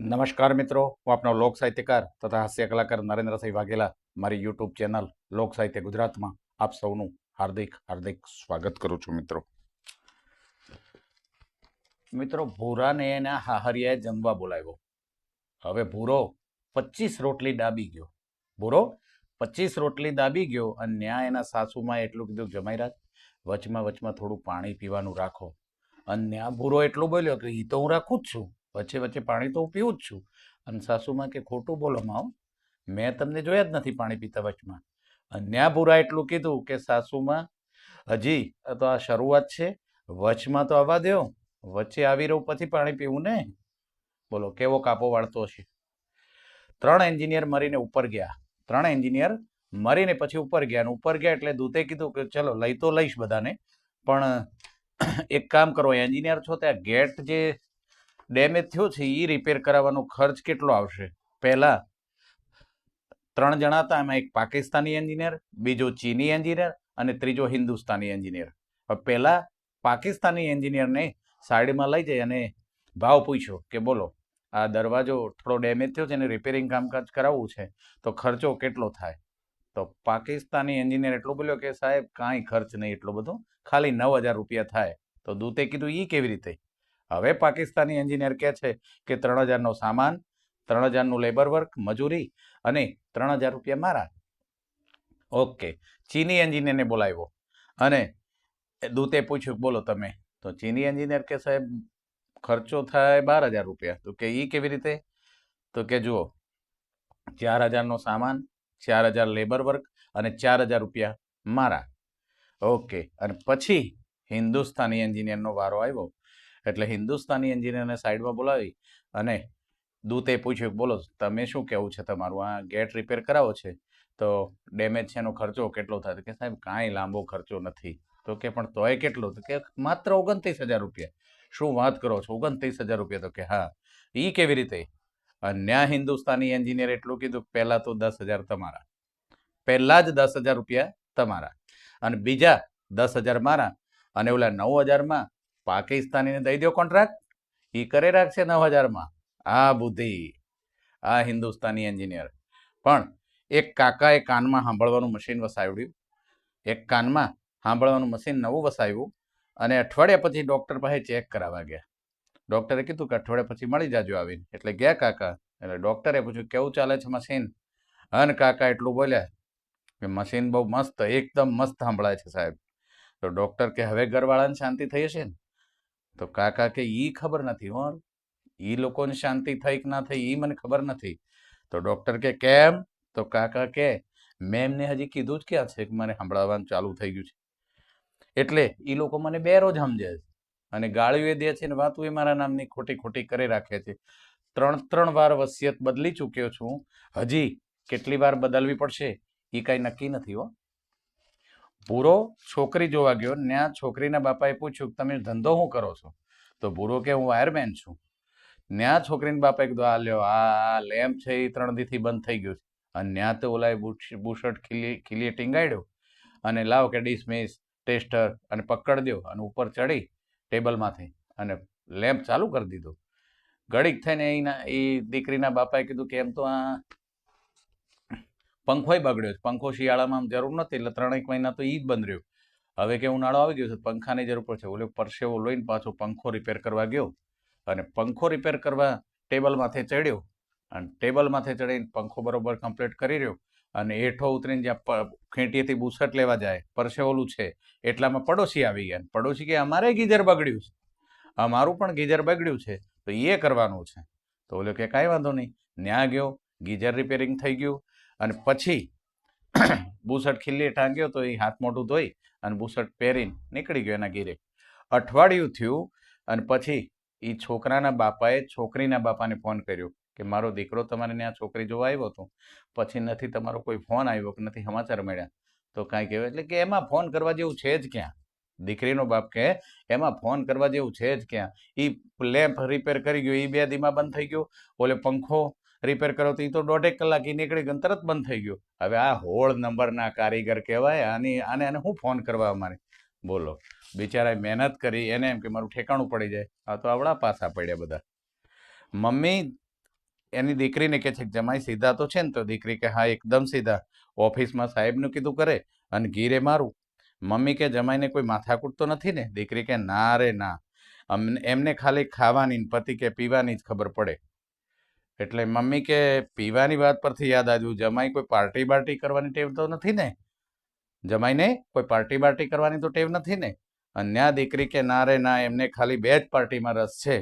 નમસ્કાર મિત્રો, હું આપનો લોક સાહિત્યકાર તથા હાસ્ય કલાકાર નરેન્દ્રસિંહ વાઘેલા. મારી યુટ્યુબ ચેનલ લોક સાહિત્ય ગુજરાતમાં આપ સૌનું હાર્દિક હાર્દિક સ્વાગત કરું છું મિત્રો. મિત્રો, ભૂરાને એના હાહરિયાએ જમવા બોલાવ્યો. હવે ભૂરો પચીસ રોટલી દાબી ગયો. ભૂરો પચીસ રોટલી દાબી ગયો અને ન્યા એના સાસુમાં એટલું કીધું, જમાઈ રાખ વચમાં વચમાં થોડું પાણી પીવાનું રાખો. અને ન્યા ભૂરો એટલું બોલ્યો કે એ તો હું રાખું જ છું. વચ્ચે વચ્ચે પાણી તો હું પીવું જ છું. અને સાસુમાં કે ખોટું બોલો માવ, મેં તમને જોયા જ નથી પાણી પીતા વચમાં. અને ન્યા ભૂરા એટલું કીધું કે સાસુમાં, હજી તો આ શરૂઆત છે. વચમાં તો આવવા દો વચ્ચે આવી રહું પછી પાણી પીવું ને બોલો, કેવો કાપો વાળતો છે ત્રણ એન્જિનિયર મરીને ઉપર ગયા. ત્રણ એન્જિનિયર મરીને પછી ઉપર ગયા અને ઉપર ગયા એટલે દૂતે કીધું કે, ચલો, લઈ તો લઈશ બધાને. પણ, એક કામ કરો, એન્જિનિયર છો, ત્યાં ગેટ જે ડેમેજ થયો છે એ રિપેર કરાવવાનો ખર્ચ કેટલો આવશે? પહેલાં ત્રણ જણા હતા, એમાં એક પાકિસ્તાની એન્જિનિયર બીજો ચીની એન્જિનિયર અને ત્રીજો હિન્દુસ્તાની એન્જિનિયર પહેલા પાકિસ્તાની એન્જિનિયરને સાઈડમાં લઈ જઈ અને ભાવ પૂછ્યો કે બોલો, આ દરવાજો થોડો ડેમેજ થયો છે અને રિપેરિંગ કામકાજ કરાવવું છે, તો ખર્ચો કેટલો થાય? તો પાકિસ્તાની એન્જિનિયર એટલું બોલ્યો કે સાહેબ, કાંઈ ખર્ચ નહીં, એટલો બધો. ખાલી નવ હજાર રૂપિયા થાય. તો દૂતે કીધું એ કેવી રીતે? હવે પાકિસ્તાની એન્જિનિયર કહે છે કે ત્રણ હજારનો સામાન, ત્રણ હજારનું લેબર વર્ક મજૂરી અને ત્રણ હજાર રૂપિયા મારા. ઓકે ચીની એન્જિનિયરને બોલાવ્યો અને દૂતે પૂછ્યું, બોલો તમે. તો ચીની એન્જિનિયર કે સાહેબ, ખર્ચો થાય બાર હજાર રૂપિયા. તો કે એ કેવી રીતે? તો કે, જુઓ, ચાર હજારનો સામાન, ચાર હજાર લેબર વર્ક અને ચાર હજાર રૂપિયા મારા. ઓકે અને પછી હિન્દુસ્તાની એન્જિનિયરનો વારો આવ્યો એટલે હિન્દુસ્તાની એન્જિનિયરને સાઈડમાં બોલાવી અને દૂતે પૂછ્યું, બોલો, તમે શું કહેવું છે તમારું? આ ગેટ રિપેર કરાવો છે? તો ડેમેજ છે એનો ખર્ચો કેટલો થાય? કે, સાહેબ, કાંઈ લાંબો ખર્ચો નથી. તો કે, પણ તોય કેટલો? કે, માત્ર ઓગણત્રીસ હજાર રૂપિયા. શું વાત કરો છો? ઓગણત્રીસ હજાર રૂપિયા? તો કે, હા. એ કેવી રીતે? અન્ય હિન્દુસ્તાની એન્જિનિયર એટલું કીધું પહેલાં તો દસ હજાર તમારા, પહેલાં જ દસ હજાર રૂપિયા તમારા, અને બીજા દસ હજાર મારા, અને ઓલા નવ હજારમાં પાકિસ્તાનીને દઈ દો કોન્ટ્રાક્ટ એ કરે રાખશે નવ હજારમાં આ બુદ્ધિ. આ હિન્દુસ્તાની એન્જિનિયર પણ એક કાકાએ કાનમાં સાંભળવાનું મશીન વસાવ્યું. એક કાનમાં સાંભળવાનું મશીન નવું વસાવ્યું અને અઠવાડિયા પછી ડૉક્ટર પાસે ચેક કરાવવા ગયા. ડૉક્ટરે કીધું કે અઠવાડિયા પછી મળી જાજો આવીને. એટલે ગયા કાકા. એટલે ડૉક્ટરે પૂછ્યું, કેવું ચાલે છે મશીન અન કાકા એટલું બોલ્યા કે મશીન બહુ મસ્ત, એકદમ મસ્ત સાંભળાય છે સાહેબ. તો ડૉક્ટર કે, હવે ઘરવાળાને શાંતિ થઈ હશે ને? તો કાકા કે, ઈ ખબર નથી હો, ઈ લોકોને શાંતિ થઈ કે ના થઈ, ઈ મને ખબર નથી. તો ડૉક્ટર કે, કેમ? તો કાકા કે મેમને હજી કીધું જ ક્યાં છે કે મને સંભળાવવાનું ચાલુ થઈ ગયું છે. એટલે એ લોકો મને બે રોજ સમજે છે અને ગાળીઓ દે છે ને વાતું એ મારા નામની ખોટી ખોટી કરી રાખે છે. ત્રણ ત્રણ વાર વસિયત બદલી ચૂક્યો છું. હજી કેટલી વાર બદલવી પડશે? એ કાંઈ નક્કી નથી હો. ભૂરો છોકરી જોવા ગયો ત્યાં છોકરીના બાપાએ પૂછ્યું, તમે ધંધો શું કરો છો? તો ભૂરો કે, હું વાયરમેન છું. ત્યાં છોકરીના બાપાએ કીધું, આ લ્યો, આ લેમ્પ છે એ ત્રણ દીથી બંધ થઈ ગયું છે. અને ત્યાં તો ઓલાએ બુશર્ટ ખીલી, ખીલીએ ટીંગાડ્યો અને લાવ કે ડિસમિસ ટેસ્ટર અને પકડ દો અને ઉપર ચડી ટેબલમાંથી અને લેમ્પ ચાલુ કરી દીધો. ઘડીક થઈને એના, એ દીકરીના બાપાએ કીધું કે, એમ તો આ પંખોય બગડ્યો છે. પંખો શિયાળામાં જરૂર નથી, એટલે ત્રણેક મહિના તો એ જ બંધ રહ્યો. હવે કે ઉનાળો આવી ગયો છે પંખાની જરૂર પડશે ઓલો પરસેવો લઈને પાછો પંખો રિપેર કરવા ગયો અને પંખો રિપેર કરવા ટેબલ માથે ચડ્યો અને ટેબલ માથે ચડીને પંખો બરોબર કમ્પ્લીટ કરી રહ્યો અને હેઠો ઉતરીને જ્યાં ખેંટીએથી બુસટ લેવા જાય, પરસેવોલું છે, એટલામાં પડોશી આવી ગયા. પડોશી કે અમારે ગીઝર બગડ્યું છે. અમારું પણ ગીઝર બગડ્યું છે, તો એ કરવાનું છે. તો ઓલો કે કાંઈ વાંધો નહીં. ન્યા ગયો ગીઝર રિપેરિંગ થઈ ગયું અને પછી બુસટ ખીલ્લી ટાંગ્યો તો એ હાથ મોઢું ધોઈ અને બુસટ પહેરીને નીકળી ગયો એના ઘીરે. અઠવાડિયું થયું અને પછી એ છોકરાના બાપાએ છોકરીના બાપાને ફોન કર્યો કે મારો દીકરો તમારે ત્યાં છોકરી જોવા આવ્યો હતો. પછી નથી તમારો કોઈ ફોન આવ્યો કે નથી સમાચાર મળ્યા. તો કાંઈ કહેવાય એટલે કે એમાં ફોન કરવા જેવું છે જ ક્યાં? દીકરીનો બાપ કહે, એમાં ફોન કરવા જેવું છે જ ક્યાં? એ લેમ્પ રિપેર કરી ગયો એ બે દીમાં બંધ થઈ ગયો. ઓલે પંખો રિપેર કરો તો એ તો દોઢેક કલાક એ નીકળી ગયો તરત બંધ થઈ ગયો. હવે આ હોળ નંબરના કારીગર કહેવાય, આની, આને આને હું ફોન કરવા અમારે? બોલો. બિચારાએ મહેનત કરી, એને એમ કે મારું ઠેકાણું પડી જાય. આ તો આવડા પાસા પડ્યા બધા. મમ્મી એની દીકરીને કે છે કે જમાઈ સીધા તો છે ને તો દીકરી કે હા, એકદમ સીધા. ઓફિસમાં સાહેબનું કીધું કરે અને ગીરે મારું. મમ્મી કે જમાઈને કોઈ માથાકૂટ તો નથી ને? દીકરી કે ના રે ના. એમને ખાલી ખાવાની પતિ કે પીવાની જ ખબર પડે. એટલે મમ્મી કે, પીવાની વાત પરથી યાદ આવ્યું, જમાઈ કોઈ પાર્ટી બાર્ટી કરવાની ટેવ તો નથી ને? જમાઈને કોઈ પાર્ટી બાર્ટી કરવાની તો ટેવ નથી ને? અને ન્યા દીકરી કે ના રે ના, એમને ખાલી બે જ પાર્ટીમાં રસ છે.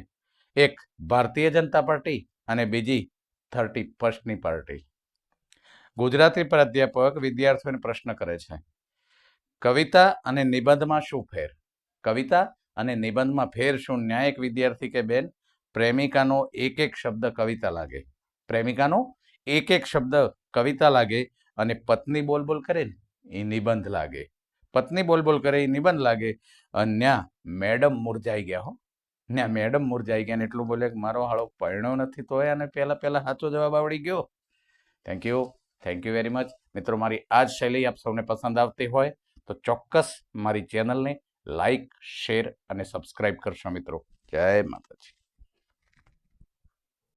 એક ભારતીય જનતા પાર્ટી અને બીજી થર્ટી ફર્સ્ટની પાર્ટી. ગુજરાતી પ્રાધ્યાપક વિદ્યાર્થીઓને પ્રશ્ન કરે છે, કવિતા અને નિબંધમાં શું ફેર? કવિતા અને નિબંધમાં ફેર શું? ન્યાયિક વિદ્યાર્થી કે બેન પ્રેમિકાનો એક એક શબ્દ કવિતા લાગે. પ્રેમિકાનો એક એક શબ્દ કવિતા લાગે અને પત્ની બોલ બોલ કરે ને એ નિબંધ લાગે. પત્ની બોલ બોલ કરે એ નિબંધ લાગે. અને ત્યાં મેડમ મુરઝાઈ ગયા હો. ત્યાં મેડમ મુરઝાઈ ગયા ને એટલું બોલે કે મારો હાળો પરણ્યો નથી તોય અને પહેલાં પહેલાં સાચો જવાબ આવડી ગયો. Thank you thank you very much મિત્રો મારી આ જ શૈલી આપ સૌને પસંદ આવતી હોય તો ચોક્કસ મારી ચેનલને લાઈક શેર અને સબસ્ક્રાઈબ કરશો મિત્રો. જય માતાજી.